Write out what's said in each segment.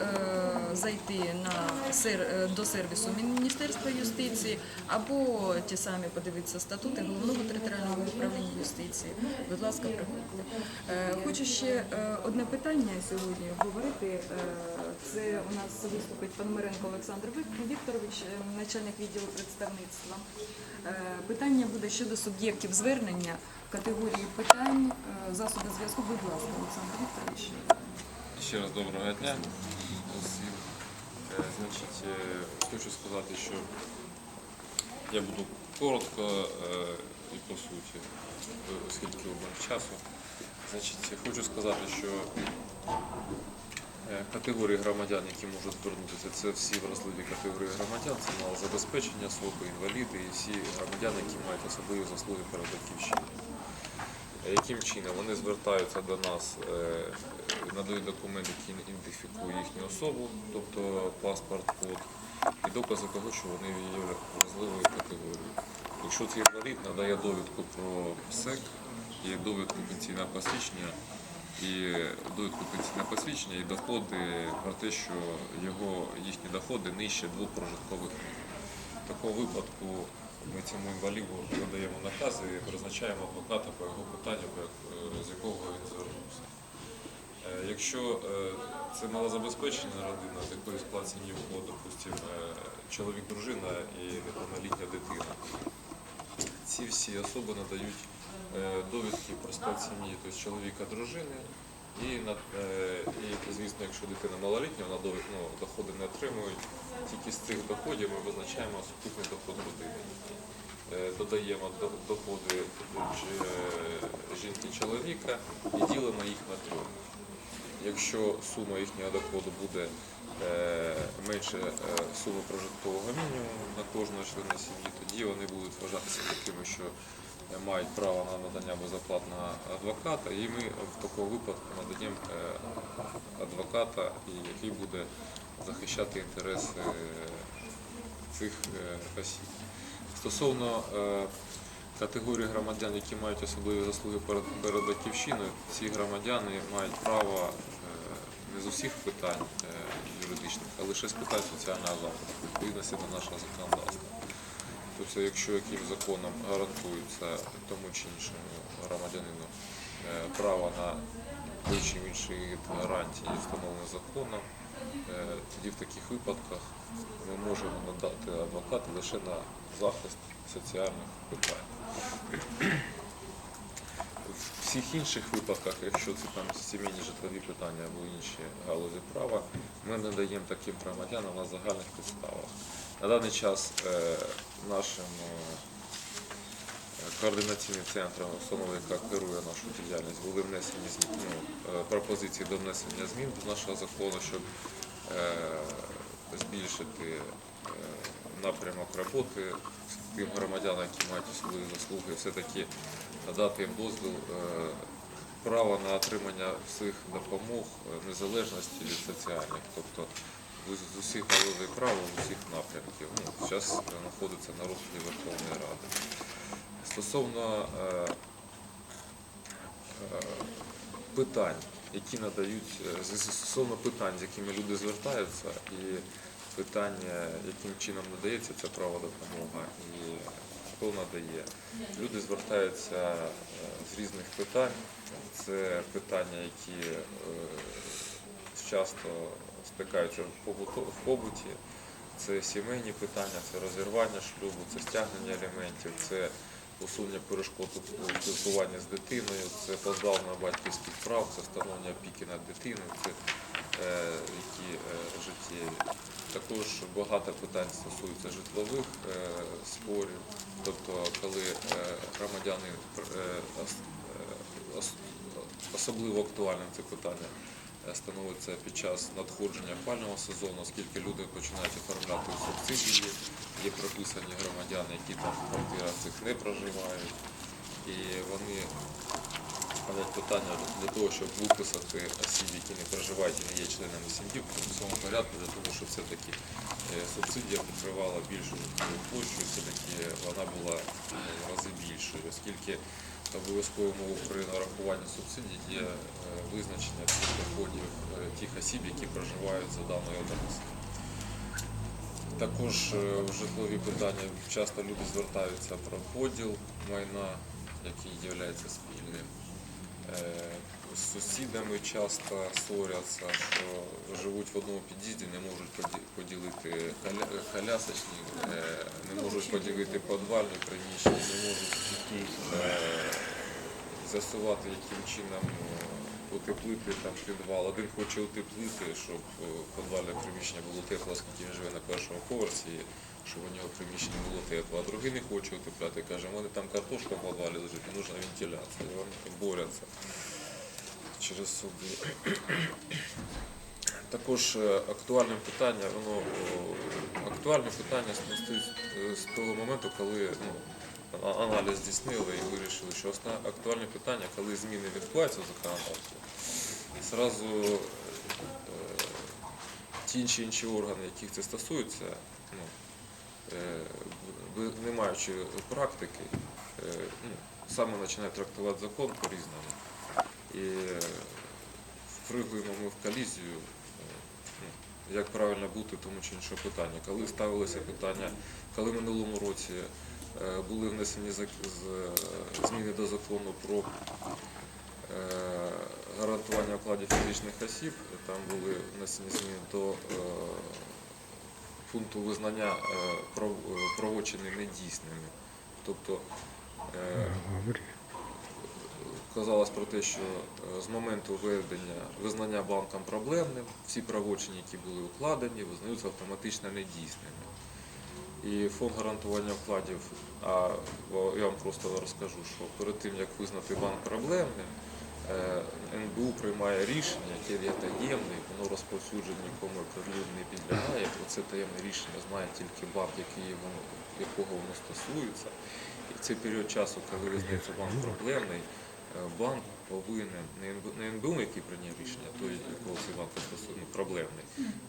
е, зайти на е, до сервісу Міністерства юстиції або ті самі подивитися статути головного територіального управління юстиції. Будь ласка, приходьте. Е, Хочу ще одне питання сьогодні обговорити. Е, Це у нас виступить Пономаренко Олександр Вікторович, начальник відділу представництва. Питання буде щодо суб'єктів звернення категорії питань, засоби зв'язку. Будь ласка, Олександр Вікторович. Ще раз доброго дня всім. Е, Значить, е, хочу сказати, що я буду коротко е, і по суті, оскільки обмаль часу. Значить, хочу сказати, що категорії громадян, які можуть звернутися, це всі вразливі категорії громадян, це малозабезпечення, особи, інваліди і всі громадяни, які мають особливі заслуги перед батьківщиною. Яким чином вони звертаються до нас, надають документ, який ідентифікує їхню особу, тобто паспорт, код, і докази того, що вони є вразливою категорією. Якщо це інвалід, надає довідку про ПСЕК, і довідку пенсійного посвідчення, і довідку пенсійного посвідчення і доходи про те, що його їхні доходи нижче двох прожиткових. В такому випадку ми цьому інваліду надаємо накази і призначаємо адвоката по його питанню, е, з якого він звернувся. Е, Якщо е, це малозабезпечена родина, з якої склад сім'ї входить, допустимо, е, чоловік, дружина і неповнолітня дитина, ці всі особи надають довідки про склад сім'ї, тобто чоловіка, дружини. І, і, звісно, якщо дитина малолітня, вона довід, ну, доходи не отримують. Тільки з цих доходів ми визначаємо сукупний доход родини. Додаємо доходи жінки-чоловіка і ділимо їх на трьох. Якщо сума їхнього доходу буде е, менше е, суми прожиткового мінімуму на кожного члена сім'ї, тоді вони будуть вважатися такими, що е, мають право на надання безоплатного адвоката, і ми в такому випадку надаємо адвоката, який буде захищати інтереси цих осіб. Стосовно категорії громадян, які мають особливі заслуги перед, батьківщиною, ці громадяни мають право е, не з усіх питань е, юридичних, а лише з питань соціального захисту, відповідності до нашого законодавства. Тобто, якщо яким законом гарантується тому чи іншому громадянину е, право на той чи інший гарантії, встановлений законом, тоді в таких випадках ми можемо надати адвоката лише на захист соціальних питань. В всіх інших випадках, якщо це там сімейні житлові питання або інші галузі права, ми надаємо таким громадянам на загальних підставах. На даний час е, нашим е, координаційним центром установи, яка керує нашу діяльність, були внесені ну, е, пропозиції до внесення змін до нашого закону, щоб е, збільшити е, напрямок роботи тим громадянам, які мають особливі заслуги, все-таки надати їм дозвіл е, право на отримання всіх допомог е, незалежності від соціальних, тобто з усіх галузей права, з усіх напрямків. Ну, зараз знаходиться на розгляді Верховної Ради. Стосовно е, е, питань, які надають е, стосовно питань, з якими люди звертаються, і питання, яким чином надається це право допомога, і хто надає. Люди звертаються е, з різних питань. Це питання, які е, часто стикаються в побуті. Це сімейні питання, це розірвання шлюбу, це стягнення аліментів, це усунення перешкод у спілкуванні з дитиною, це позбавлення батьківських прав, це встановлення опіки над дитиною, це е, які е, життєві. Також багато питань стосується житлових е, спорів, тобто коли е, громадянин е, е, ос- особливо актуальним це питання становиться під час надходження опального сезону, оскільки люди починають оформляти субсидії, є прописані громадяни, які там в квартирах цих не проживають, і вони ставлять питання для того, щоб виписати осіб, які не проживають і не є членами сім'ї в примусовому порядку, для того, щоб все-таки е, субсидія покривала більшу площу, все-таки вона була е, в рази більшою, оскільки обов'язковою умовою при нарахуванні субсидій є е, визначення всіх доходів е, тих осіб, які проживають за даною адресою. Також е, в житлові питання часто люди звертаються про поділ майна, який є спільним. З сусідами часто ссоряться, що живуть в одному під'їзді, не можуть поділити колясочні, е, не можуть поділити підвальне приміщення, не можуть е, з'ясувати, яким чином е, утеплити там підвал. Один хоче утеплити, щоб е, підвальне приміщення було тепло, оскільки він живе на першому поверсі, щоб у нього приміщення було тепло, а другий не хоче утепляти, каже, у мене там картошка в підвалі лежить, мені нужна вентиляція. І вони борються через суди. Також е, актуальне питання, воно актуальне питання е, з того моменту, коли ну, аналіз здійснили і вирішили, що основне актуальне питання, коли зміни відбуваються в законодавстві, зразу е, ті чи інші органи, яких це стосується, ну, не маючи практики, ну, саме починають трактувати закон по-різному. І е, впригуємо ми в колізію, е, ну, як правильно бути тому чи іншого питання. Коли ставилося питання, коли в минулому році е, були внесені зак- зміни до закону про е, гарантування вкладів фізичних осіб, там були внесені зміни до е, пункту визнання е, е, правочини недійсними. Тобто е, казалось про те, що е, з моменту введення визнання банком проблемним, всі правочини, які були укладені, визнаються автоматично недійсними. І фонд гарантування вкладів, а я вам просто розкажу, що перед тим як визнати банк проблемним, е, НБУ приймає рішення, яке є таємне, воно розповсюджене нікому оприлюднено не підлягає. Про це таємне рішення знає тільки банк, який його, якого воно стосується. І цей період часу, коли визнається банк проблемний, банк повинен, не НБ НБУ, який прийняв рішення, той, якого цей банк ну, проблемний,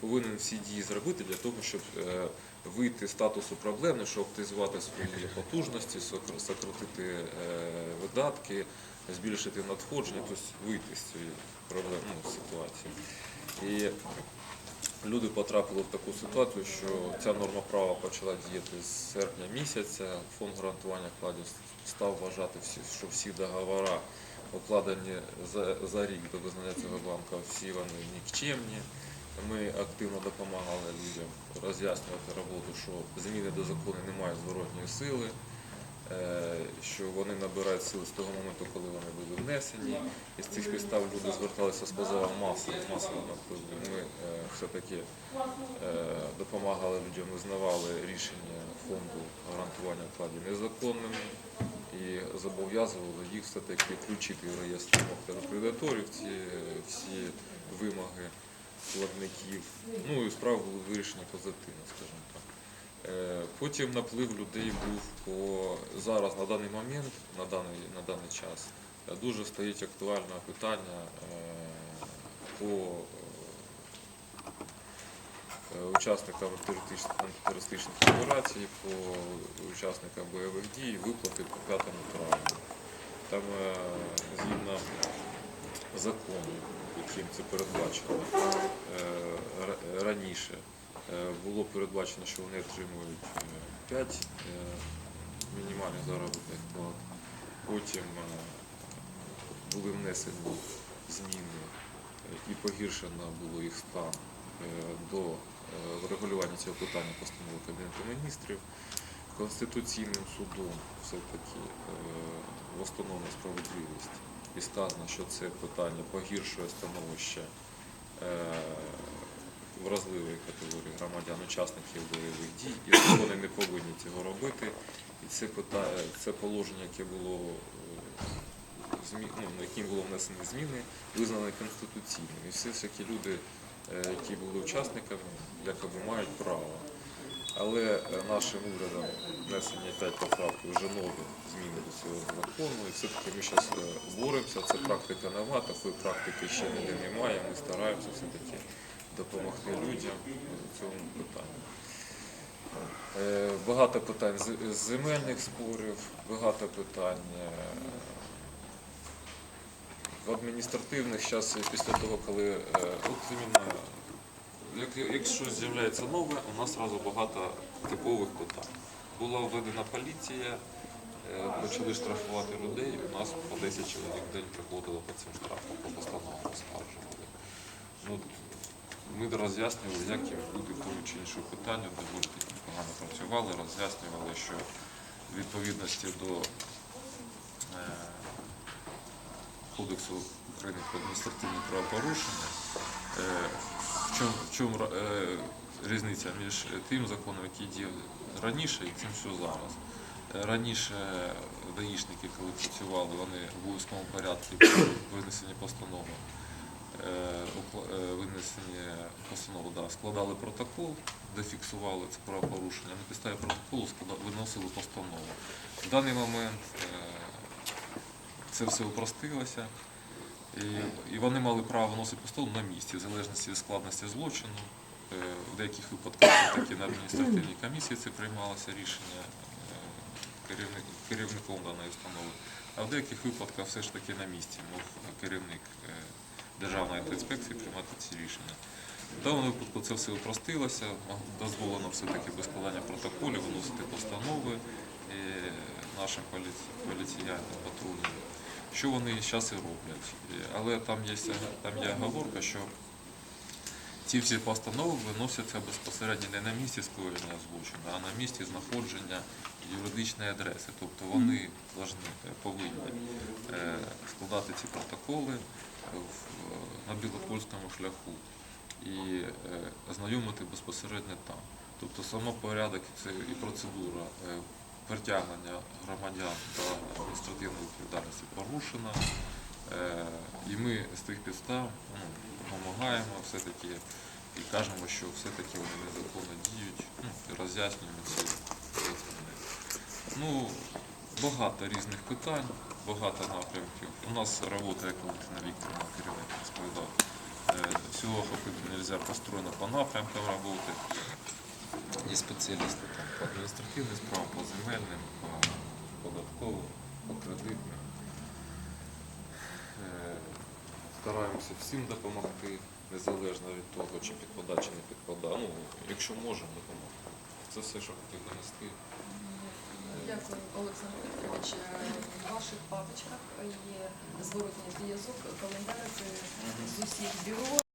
повинен всі дії зробити для того, щоб е, вийти з статусу проблемний, щоб оптимізувати свої потужності, сокр- сократити е, видатки, збільшити надходження, тобто вийти з цієї проблемної ситуації. І люди потрапили в таку ситуацію, що ця норма права почала діяти з серпня місяця. Фонд гарантування вкладів став вважати, що всі договори, укладені за, рік до визнання цього банку, всі вони нікчемні. Ми активно допомагали людям роз'яснювати роботу, що зміни до закону не мають зворотньої сили, що вони набирають сили з того моменту, коли вони були внесені. І з цих підстав люди зверталися з позовом масово. масово. Ми е, все-таки е, допомагали людям, визнавали рішення фонду гарантування вкладів незаконними і зобов'язували їх все-таки включити в реєстр кредиторів ці всі вимоги вкладників. Ну і справа була вирішена позитивно, скажімо так. Е, Потім наплив людей був по зараз на даний момент, на даний, на даний час, е, дуже стоїть актуальне питання е, по учасникам антитерористичних операцій, по учасникам бойових дій, виплати по п'ятому травму. Там згідно закону, яким це передбачено раніше, було передбачено, що вони отримують 5 мінімальних заробітних плат. Потім е, були внесені зміни е, і погіршено було їх стан е, до е, врегулювання цього питання постанови Кабінету міністрів. Конституційним судом все-таки е, встановлена справедливість і сказано, що це питання погіршує становище е, вразливої категорії громадян, учасників бойових дій, і вони не повинні цього робити. І це питання, це положення, яке було е, ну, яким було внесені зміни, визнане конституційним. І всі такі люди, е, які були учасниками, якоби мають право. Але е, нашим урядом внесені 5 поправки вже нові зміни до цього закону. І все-таки ми зараз боремося. Це практика нова, такої практики ще ніде немає. Ми стараємося все-таки допомогти людям в цьому питанні. Е, Багато питань з- земельних спорів, багато питань е, в адміністративних зараз після того, коли е, от іменно, як, як з'являється нове, у нас одразу багато типових питань. Була введена поліція, е, почали штрафувати людей, у нас по 10 чоловік в день приходило по цим штрафам, по постановам оскаржували. Ну, ми роз'яснювали, як бути тому чи іншому питанню, доволі таки погано працювали, роз'яснювали, що в відповідності до е, Кодексу України про адміністративні правопорушення, е, в чому, в чому е, різниця між тим законом, який діяв раніше, і тим, що зараз. Раніше даїшники, коли працювали, вони в обов'язковому порядку винесені постанови е, е, винесені постанови, да, складали протокол, де фіксували це правопорушення. На підставі протоколу виносили постанову. В даний момент е, це все упростилося, і, і вони мали право виносити постанову на місці, в залежності від складності злочину. В деяких випадках все таки на адміністративній комісії це приймалося рішення керівником даної установи, а в деяких випадках все ж таки на місці мов керівник Державної інспекції приймати ці рішення. В даному випадку це все упростилося, дозволено все-таки без складання протоколів виносити постанови е, нашим поліці- поліціянам патрульним. Що вони зараз і роблять. Е, Але там є, там є оговорка, що ці всі постанови виносяться безпосередньо не на місці скоєння злочину, а на місці знаходження юридичної адреси. Тобто вони повинні е, складати ці протоколи на білопольському шляху і е, ознайомити безпосередньо там. Тобто сама порядок і процедура е, притягнення громадян до адміністративної відповідальності порушена. Е, І ми з тих підстав ну, допомагаємо все-таки і кажемо, що все-таки вони незаконно діють, ну, і роз'яснюємо ці. Ну, багато різних питань, багато напрямків. У нас робота, як Валентина Вікторовна керівник розповідав, е, всього охопити нельзя построено по напрямкам роботи. Є спеціалісти там, по адміністративним справам, по земельним, по податковим, по кредитним. Е, Стараємося всім допомогти, незалежно від того, чи підпадає, чи не підпадає. Ну, якщо можемо, допомогти. Це все, що хотів донести. Дякую, Олександр Вікторович. Е, В ваших папочках є зворотній зв'язок, календар з усіх бюро.